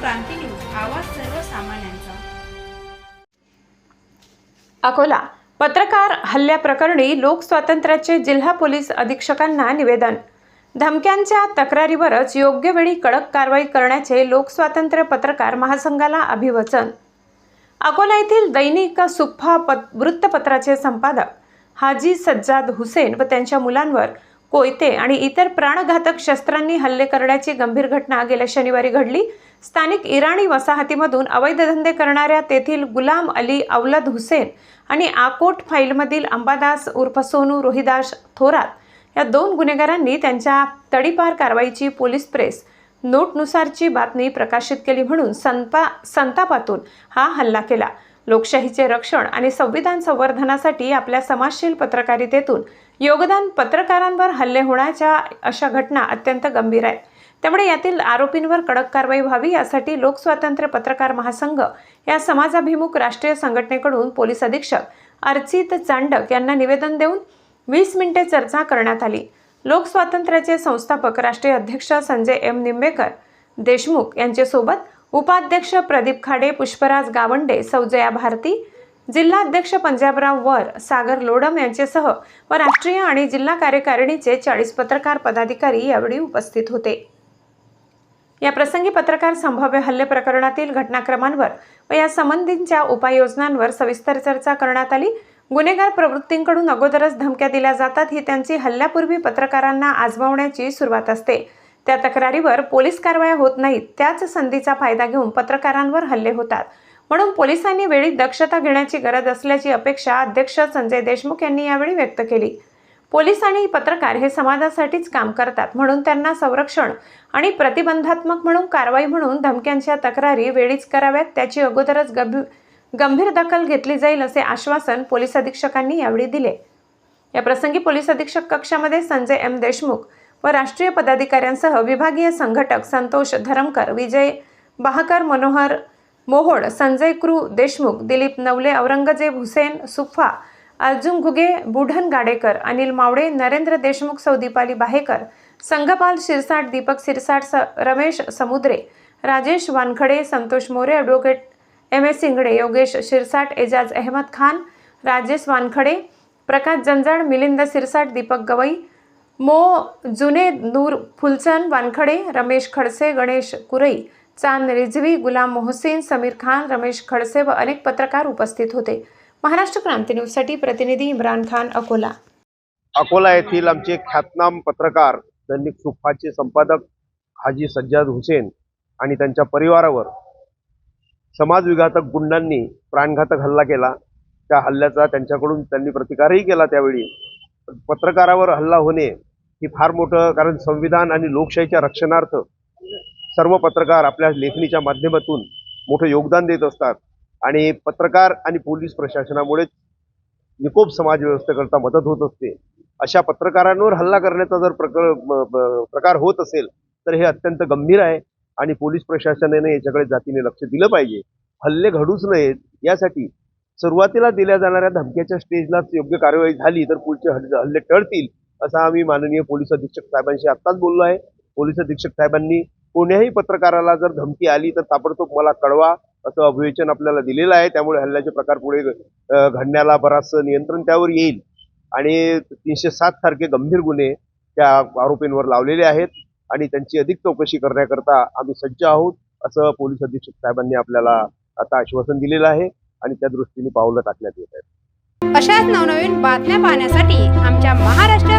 क्रांती news आवाज सर्वसामान्यांचा. अकोला. पत्रकार हल्ल्याप्रकरणी लोकस्वातंत्र्याचे जिल्हा पोलीस अधीक्षकांना निवेदन. धमक्यांच्या तक्रारीवरच योग्य वेळी कडक कारवाई करण्याचे लोकस्वातंत्र्य पत्रकार महासंघाला अभिवचन. अकोला येथील दैनिक सुप्फा पत वृत्तपत्राचे संपादक हाजी सज्जाद हुसेन व त्यांच्या मुलांवर कोयते आणि इतर प्राणघातक शस्त्रांनी हल्ले करण्याची गंभीर घटना गेल्या शनिवारी घडली. स्थानिक इराणी वसाहतीमधून अवैध धंदे करणाऱ्या तेथील गुलाम अली अवलद हुसेन आणि आकोट फाईलमधील अंबादास उर्फ सोनू रोहिदास थोरात या दोन गुन्हेगारांनी त्यांच्या तडीपार कारवाईची पोलीस प्रेस नोटनुसारची बातमी प्रकाशित केली म्हणून संपा संतापातून हा हल्ला केला. लोकशाहीचे रक्षण आणि संविधान संवर्धनासाठी आपल्या समाजशील पत्रकारितेतून योगदान पत्रकारांवर हल्ले होण्याच्या अशा घटना अत्यंत गंभीर आहेत. त्यामुळे यातील आरोपींवर कडक कारवाई व्हावी यासाठी लोकस्वातंत्र्य पत्रकार महासंघ या समाजाभिमुख राष्ट्रीय संघटनेकडून पोलीस अधीक्षक अर्चित चांडक यांना निवेदन देऊन वीस मिनिटे चर्चा करण्यात आली. लोकस्वातंत्र्याचे संस्थापक राष्ट्रीय अध्यक्ष संजय एम निंबेकर देशमुख यांच्यासोबत उपाध्यक्ष प्रदीप खाडे पुष्पराज गावंडे सौजया भारती जिल्हाध्यक्ष पंजाबराव वर सागर लोडम यांच्यासह व राष्ट्रीय आणि जिल्हा कार्यकारिणीचे चाळीस पत्रकार पदाधिकारी यावेळी उपस्थित होते. या प्रसंगी पत्रकार संभाव्य हल्ले प्रकरणातील घटनाक्रमांवर व या संबंधींच्या उपाययोजनांवर सविस्तर चर्चा करण्यात आली. गुन्हेगार प्रवृत्तींकडून अगोदरच धमक्या दिल्या जातात ही त्यांची हल्ल्यापूर्वी पत्रकारांना आजमावण्याची सुरुवात असते. त्या तक्रारीवर पोलीस कारवाया होत नाहीत त्याच संधीचा फायदा घेऊन पत्रकारांवर हल्ले होतात. म्हणून पोलिसांनी वेळी दक्षता घेण्याची गरज असल्याची अपेक्षा अध्यक्ष संजय देशमुख यांनी यावेळी व्यक्त केली. पोलीस आणि पत्रकार हे समाजासाठीच काम करतात म्हणून त्यांना संरक्षण आणि प्रतिबंधात्मक म्हणून कारवाई म्हणून धमक्यांच्या तक्रारी वेळीच कराव्यात त्याची अगोदरच गंभीर गंभीर दखल घेतली जाईल असे आश्वासन पोलीस अधीक्षकांनी यावेळी दिले. या प्रसंगी पोलीस अधीक्षक कक्षामध्ये संजय एम देशमुख व राष्ट्रीय पदाधिकाऱ्यांसह विभागीय संघटक संतोष धरमकर विजय बहाकर मनोहर मोहोड संजय क्रू देशमुख दिलीप नवले औरंगजेब हुसेन सुफा अर्जुन घुगे बुढन गाडेकर अनिल मावडे नरेंद्र देशमुख सौदीपाली बाहेकर संघपाल शिरसाट दीपक शिरसाट स Ramesh Samudre Rajesh Wankhede Santosh More advocate M S Singade Yogesh Shirsat Ejaz Ahmed Khan Rajesh Wankhede Prakash Janjad Milind Sirsat Deepak Gawai मो जुने नूर फुलचंद वानखडे रमेश खडसे गणेश कुरई चांद रिझवी गुलाम मोहसिन समीर खान रमेश खडसे व अनेक पत्रकार उपस्थित होते. महाराष्ट्र क्रांती न्यूजसाठी प्रतिनिधी इम्रान खान अकोला. अकोला येथील आमचे ख्यातनाम पत्रकार दैनिक सुफाचे संपादक हाजी सज्जाद हुसेन आणि त्यांच्या परिवारावर समाजविघातक गुंडांनी प्राणघातक हल्ला केला. त्या हल्ल्याचा त्यांच्याकडून त्यांनी प्रतिकारही केला त्यावेळी. पत्रकारावर हल्ला होणे ही फार मोठं कारण संविधान आणि लोकशाहीच्या रक्षणार्थ सर्व पत्रकार आपल्या लेखणीच्या माध्यमातून मोठं योगदान देत असतात. आणि पत्रकार आणि पोलीस प्रशासनामुळेच निकोप समाज व्यवस्थेकरता मदत होत असते. अशा पत्रकारांवर हल्ला करण्याचा जर प्रकार प्रकार होत असेल तर हे अत्यंत गंभीर आहे आणि पोलीस प्रशासनाने याच्याकडे जातीने लक्ष दिलं पाहिजे. हल्ले घडूच नयेत यासाठी सुरुवातीला दिल्या जाणाऱ्या धमक्याच्या स्टेजलाच योग्य कारवाई झाली तर पुढचे हल्ले हल्ले टळतील. असं आम्ही माननीय पोलीस अधीक्षक साहेबांशी आत्ताच बोललो आहे. पोलीस अधीक्षक साहेबांनी कोण्याही पत्रकाराला जर धमकी आली तर ताबडतोब मला कळवा असं अभिवेचन आपल्याला दिलेलं आहे. त्यामुळे हल्ल्याचे प्रकार पुढे घडण्याला बराचसं नियंत्रण त्यावर येईल. आणि तीनशे सात सारखे गंभीर गुन्हे त्या आरोपींवर लावलेले आहेत आणि त्यांची अधिक चौकशी करण्याकरता आम्ही सज्ज आहोत असं पोलीस अधीक्षक साहेबांनी आपल्याला आता आश्वासन दिलेलं आहे आणि त्या दृष्टीने पावलं टाकण्यात येत आहेत. अशाच नवनवीन बातम्या पाहण्यासाठी आमच्या महाराष्ट्र